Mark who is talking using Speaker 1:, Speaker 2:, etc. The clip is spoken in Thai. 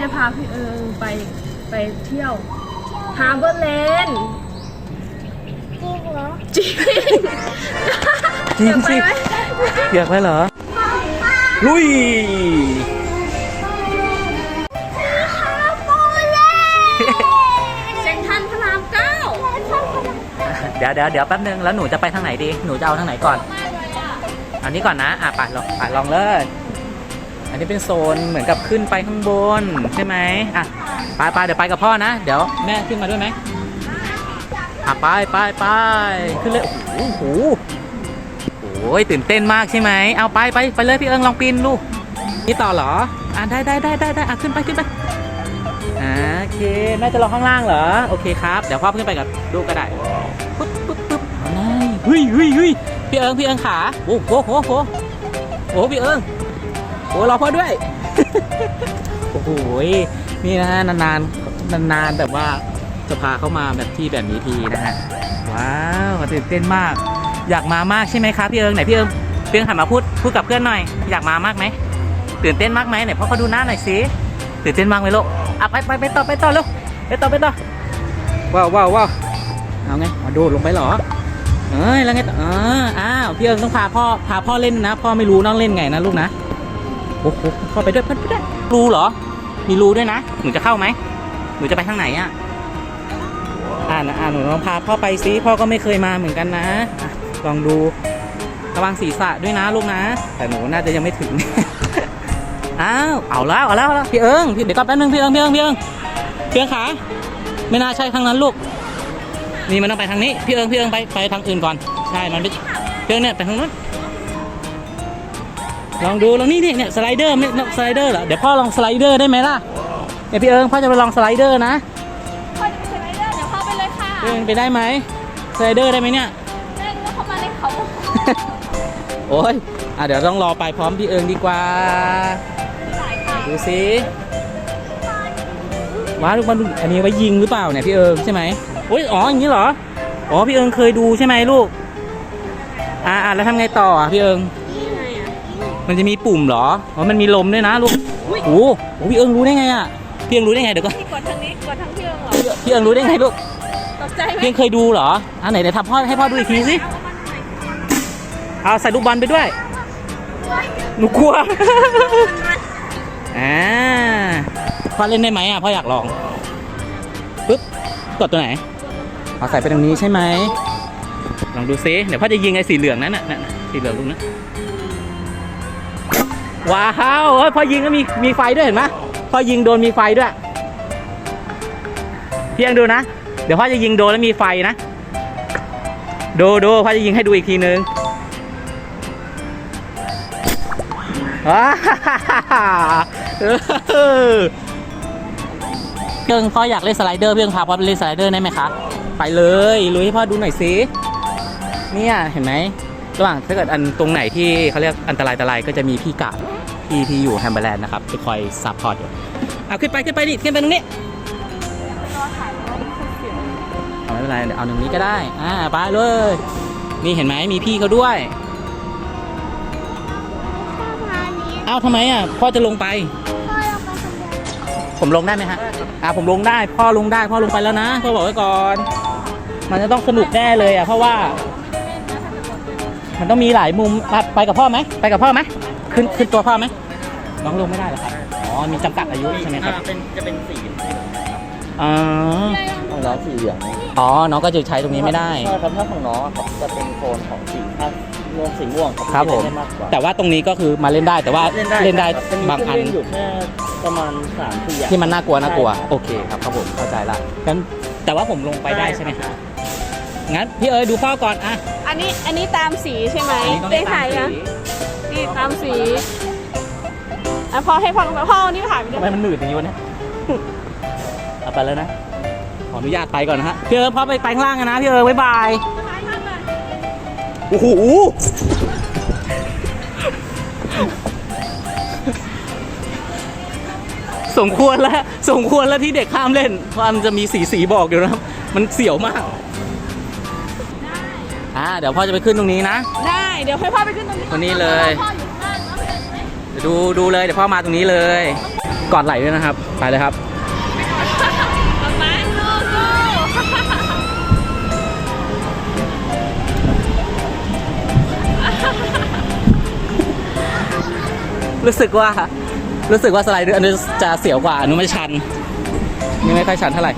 Speaker 1: จะพาพี่เอิงไปไปเที่ยวฮาร์เบอร์แลนด์
Speaker 2: จริงเหรอ
Speaker 1: จริง
Speaker 3: จริงสิ
Speaker 1: อยากไปไหม
Speaker 3: อยากไปเหรอ ลุย
Speaker 1: เซ็นทรัลพระรามเก้า
Speaker 3: เดี๋ยวเดี๋ยวเดี๋ยวแป๊บนึงแล้วหนูจะไปทางไหนดี หนูจะเอาทางไหนก่อน อันนี้ก่อนนะ อะไปลองไปลองเลยอั นี้เป็นโซนเหมือนกับขึ้นไปข้างบนใช่ไหมอะไปไปเดี๋ยวไปกับพ่อนะ เดี๋ยวแม่ขึ้นมาด้วยไหมอะไปไปไปขึ้นเลยโอ้โหโอ้ยตื่นเต้นมากใช่ไหมเอาไปไปไปเลยพี่เอิงลองปีนลูกนี่ต่อเหรออะได้ได้ได้ได้ได้อะขึ้นไปขึ้นไปอ่าโอเคแม่จะลองข้างล่างเหรอโอเคครับเดี๋ยวพ่อขึ้นไปกับลูกก็ได้ปึ๊บปึ๊บปึ๊บนายเฮ้ยเฮ้ยเฮ้ยพี่เอิงพี่เอิงขาโอ้โหโหโหโอ้โหพี่เอิง โอ้รอพ่อด้วย โอ้โหนี่นะฮะนานๆนานๆแบบว่าจะพาเขามาแบบที่แบบนี้ทีนะฮะว้าวตื่นเต้นมาก อยากมามากใช่ไหมครับพี่เอิงไหนพี่เอิงพี่เอิงหันมาพูดพูดกับเพื่อนหน่อย อยากมามากไหมตื่นเต้นมากไหมไหนพ่อเขาดูหน้าหน่อยสิตื่นเต้นมากไหมลูกอะไปไปไปต่อไปต่อลูกไปต่อไปต่อว้าวว้าวว้าวเอาไงมาโดดลงไปเหรอเอ้ยแล้วไงต่ออ่าอ้าวพี่เอิงต้องพาพ่อพาพ่อเล่นนะพ่อไม่รู้น้องเล่นไงนะลูกนะ โอ้โหพ่อไปด้วยพ่อไปด้วยรูเหรอ มีรูด้วยนะ หนูจะเข้าไหม หนูจะไปทางไหนอะ อ่านะอ่าหนูลองพาพ่อไปซิ พ่อก็ไม่เคยมาเหมือนกันนะ ลองดูระวังศีรษะด้วยนะลูกนะ แต่หนูน่าจะยังไม่ถึง อ้าว เอาแล้ว เอาแล้วเอาแล้วพี่เอิงพี่เดี๋ยวก่อนแป๊บนึงพี่เอิงพี่เอิงพี่เอิงพี่เอิงขาไม่น่าใช่ทางนั้นลูก นี่มันต้องไปทางนี้ พี่เอิงพี่เอิงไปไปทางอื่นก่อน ใช่ มันไม่พี่เอิงเนี่ยไปทางนู้น ลองดูลองนี่นี่เนี่ยสไลเดอร์ไม่สไลเดอร์เหรอเดี๋ยวพ่อลองสไลเดอร์ได้ไหมล่ะเนี่ยพี่เอิงพ่อจะไปลองสไลเดอร์นะ
Speaker 1: พ่อจะไปสไลเดอร์เดี๋ยวพ่อไปเลยค่ะ
Speaker 3: พี่เอิงไปได้ไหมสไลเดอร์ได้ไหมเนี่ย
Speaker 1: ได้แล้วเขามาเลยเขา
Speaker 3: โอ้ยอะเดี๋ยวต้องรอไปพร้อมพี่เอิงดีกว่าดูสิว้าวลูกบอลลูกอันนี้ไว้ยิงหรือเปล่าเนี่ยพี่เอิงใช่ไหมโอ้ยอ๋ออย่างนี้เหรออ๋อพี่เอิงเคยดูใช่ไหมลูกอ่าอ่าแล้วทำไงต่ออะพี่เอิง
Speaker 1: นี่ไงอะ
Speaker 3: มันจะมีปุ่มเหรออ๋อมันมีลมด้วยนะลูกโอ้โหโอ้พี่เอิงรู้ได้ไงอะพี่เอิงรู้ได้ไงเดี๋ยวก่อน
Speaker 1: นี่กดทางนี้กดทางพี่เอิงเหรอ
Speaker 3: พี่เอิงรู้ได้ไงลูก
Speaker 1: ตกใจไหม
Speaker 3: พี่เอิงเคยดูเหรออะไหนเดี๋ยวทำพ่อให้พ่อดูอีกทีสิเอาใส่ลูกบอลไปด้วยหนูกลัวอ่าพ่อเล่นได้ไหมอะพ่ออยากลองปึ๊บกดตัวไหนเอาใส่ไปตรงนี้ใช่ไหมลองดูซิเดี๋ยวพ่อจะยิงไอ้สีเหลืองนั้นน่ะน่ะสีเหลืองลูกนั้น ว้าวเฮ้ยพอยิงก็มีมีไฟด้วยเห็นไหมพอยิงโดนมีไฟด้วย เพียงดูนะ เดี๋ยวพ่อจะยิงโดนแล้วมีไฟนะ ดูดูพ่อจะยิงให้ดูอีกทีนึงว้าเออเพียงพ่ออยากเล่นสไลเดอร์เพียงพาพ่อไปเล่นสไลเดอร์ได้ไหมคะ ไปเลยลุยให้พ่อดูหน่อยสิเนี่ยเห็นไหม ระหว่างถ้าเกิดอันตรงไหนที่เขาเรียกอันตรายอันตรายก็จะมีพี่กาดพี่ที่อยู่แฮมเบอร์แลนด์นะครับจะคอยซัพพอร์ตอยู่เอาขึ้นไปขึ้นไปดิขึ้นไปตรงนี้เอาไม่เป็นไรเดี๋ยวเอาตรงนี้ก็ได้อ่าไปเลย นี่เห็นไหมมีพี่เขาด้วย
Speaker 2: ทางนี้
Speaker 3: เอ้าทำไมอะพ่อจะลงไป
Speaker 2: พ่อเราไปคนเดียว
Speaker 3: ผมลงได้ไหมฮะอ่าผมลงได้พ่อลงได้พ่อลงไปแล้วนะพ่อบอกไว้ก่อน มันจะต้องสนุกแน่เลยอะเพราะว่า มันต้องมีหลายมุมอะไปกับพ่อไหมไปกับพ่อไหมขึ้นขึ้นตัวพ่อไหมน้องลงไม่ได้เหรอครับอ๋อมีจำกัดอายุใช่ไหมครับ
Speaker 4: เป็นจะเป็นสี
Speaker 3: อ๋อ
Speaker 4: ของน้องสีเหลือง
Speaker 3: อ๋อน้องก็จะใช้ตรงนี้ไม่ได้
Speaker 4: ใช่ครับถ้าของน้องอะครับจะเป็นโทนของสีถ้าม่วงสีม่วง
Speaker 3: ครับผม
Speaker 4: จะได้มากกว่า
Speaker 3: แต่ว่าตรงนี้ก็คือมาเล่นได้แต่ว่าเล่นได้
Speaker 4: ครับจะมี
Speaker 3: บางอัน
Speaker 4: เครื่เล่อยู่แค่ประมาณสามสี่อย่าง
Speaker 3: ที่มันน่ากลัวน่ากลัว
Speaker 4: ใช่ครับ
Speaker 3: โอเคครับครับผมเข้าใจละงั้นแต่ว่าผมลงไปได้ใช่ไหมครับ งั้นพี่เอ๋ยดูพ่อก่อนอะ
Speaker 1: อันนี้อันนี้ตามสีใช่ไหม
Speaker 3: อันนี้ต้อง
Speaker 1: ได้
Speaker 3: เล่นตา
Speaker 1: ถ่ามย
Speaker 3: สี
Speaker 1: นะนี่ตามสีอะพ่อให้พ่อลงไปพ่อเอานี่ถ่ายไปด้
Speaker 3: ทำ
Speaker 1: ว
Speaker 3: ไม
Speaker 1: ย
Speaker 3: มันหนืดอย่างนี้วะเนี่ย เอาไปแล้วนะ ขออนุญาตไปก่อนนะฮะ พี่เอ๋พ่อไปไปข้างล่างกันนะพี่เอ๋บ๊ายบาย
Speaker 1: ถ่ายภาพเลย
Speaker 3: โอ้โห สมควรแล้ว สมควรแล้วที่เด็กข้ามเล่นเพราะมันจะมีสีสีบอกอยู่นะครับ มันเสี่ยวมาก อ่าเดี๋ยวพ่อจะไปขึ้นตรงนี้นะ
Speaker 1: ได้ เดี๋ยวให้พ่อไปขึ้นตรงนี้
Speaker 3: ตรงนี้เลย
Speaker 1: พ่ออยู่ข้างล่างเนาะ
Speaker 3: เดี๋ยวดูดูเลยเดี๋ยวพ่อมาตรงนี้เลย กอดไหลด้วยนะครับ ไปเลยครับ
Speaker 1: ป๊าป๊าลูกลูก
Speaker 3: รู้สึกว่ารู้สึกว่าสไลเดอร์อันนี้จะเสียวกว่าอันนู้นไม่ชันนี่ไม่ค่อยชันเท่าไหร่